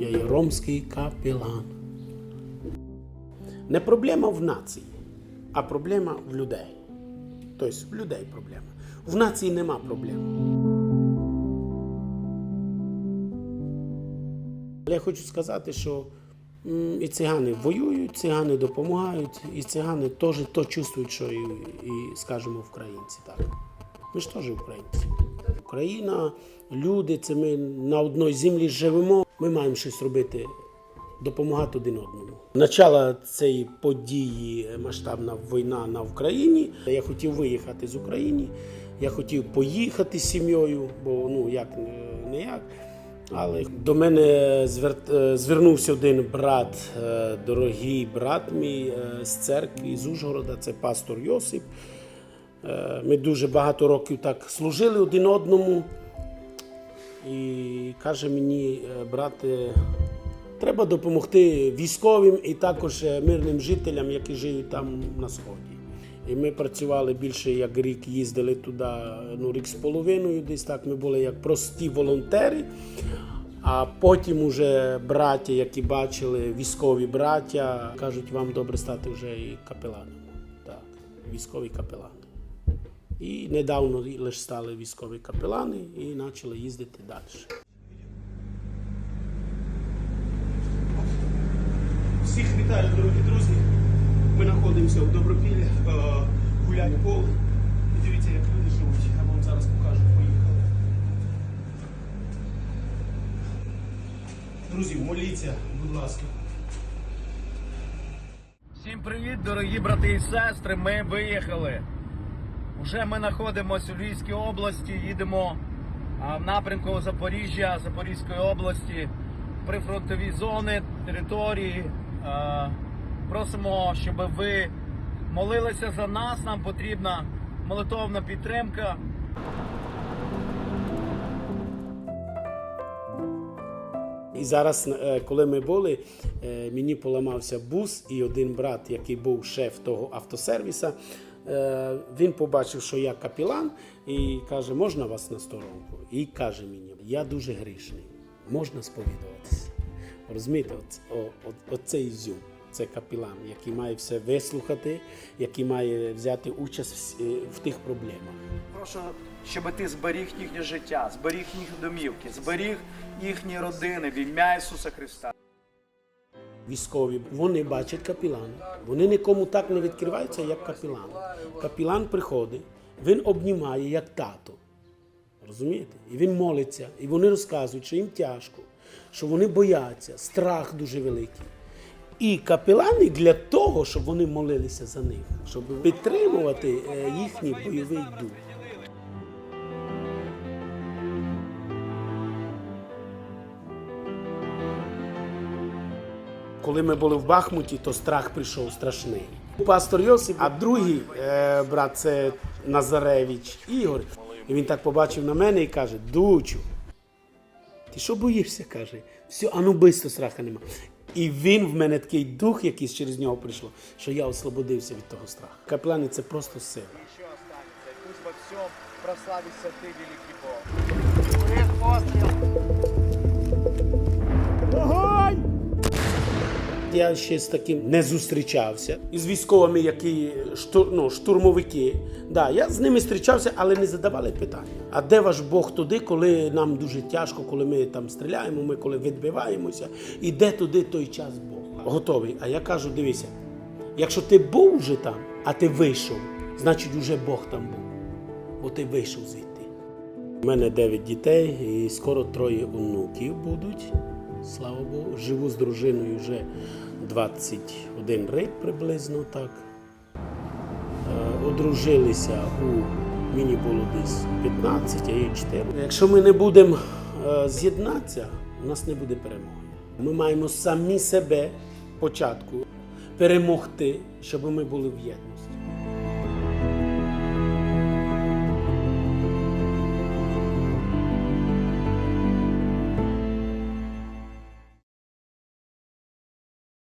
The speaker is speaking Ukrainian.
Я є ромський капелан. Не проблема в нації, а проблема в людей. Тобто в людей проблема. В нації нема проблем. Але я хочу сказати, що і цигани воюють, цигани допомагають, і цигани теж то чувствують, що і, і скажімо, українці. Так. Ми ж теж українці. Україна, люди, це ми на одній землі живемо. Ми маємо щось робити, допомагати один одному. Начало цієї події масштабна війна на Україні. Я хотів виїхати з України. Я хотів поїхати з сім'єю, бо ну як е, не як. Але до мене звер- е, звернувся один брат, е, дорогий брат мій е, з церкви з Ужгорода, це пастор Йосип. Е, Ми дуже багато років так служили один одному. І каже мені, е, брате, треба допомогти військовим і також е, мирним жителям, які живуть там на сході. І ми працювали більше як рік, їздили туди, ну рік з половиною, десь так. Ми були як прості волонтери. А потім уже браття, які бачили, військові браття, кажуть, вам добре стати вже і капеланом. Так, військові капелани. І недавно лише стали військові капелани і почали їздити далі. Всіх вітаю, дорогі друзі. Ми знаходимося в Добропіллі, е, гулять поле. І дивіться, як люди живуть. Я вам зараз покажу. Поїхали. Друзі, моліться, будь ласка. Всім привіт, дорогі брати і сестри. Ми виїхали. Уже ми знаходимося у Львівській області, їдемо в напрямку Запоріжжя, Запорізької області, прифронтові зони, території. Просимо, щоб ви молилися за нас. Нам потрібна молитовна підтримка. І зараз, е, коли ми були, е, мені поламався бус, і один брат, який був шеф того автосервіса, він побачив, що я капілан, і каже, можна вас на сторонку? І каже мені, я дуже грішний, можна сповідуватися. Розумієте, оцей ізюм. Це капілан, який має все вислухати, який має взяти участь в, в тих проблемах. Прошу, щоб ти зберіг їхнє життя, зберіг їх домівки, зберіг їхні родини в ім'я Ісуса Христа. Військові, вони бачать капілана. Вони нікому так не відкриваються, як капілан. Капілан приходить, він обнімає як тато. Розумієте? І він молиться, і вони розказують, що їм тяжко, що вони бояться, страх дуже великий. І капелани для того, щоб вони молилися за них, щоб підтримувати е, їхній бойовий дух. Коли ми були в Бахмуті, то страх прийшов страшний. Пастор Йосип, а другий е, брат це Назаревич Ігор. І він так побачив на мене і каже: Дучу, ти що боїшся? каже, все, а ну бисто страха нема. І він в мене такий дух, якийсь через нього прийшло, що я освободився від того страху. Капелани це просто сила. Що останеться? Пусть во всем прославится ты, великий Бог. Я ще з таким не зустрічався. Із військовими, які ну, штурмовики. Да, я з ними зустрічався, але не задавали питання. А де ваш Бог туди, коли нам дуже тяжко, коли ми там стріляємо, ми коли відбиваємося, і де туди той час Бог? Готовий. А я кажу: дивися, якщо ти був вже там, а ти вийшов, значить вже Бог там був. Бо ти вийшов звідти. У мене 9 дітей і скоро троє онуків будуть. Слава Богу. Живу з дружиною вже 21 рік приблизно так. Е, Одружилися у мені було десь 15, а їй 4. Якщо ми не будемо е, з'єднатися, у нас не буде перемоги. Ми маємо самі себе спочатку перемогти, щоб ми були в єдності.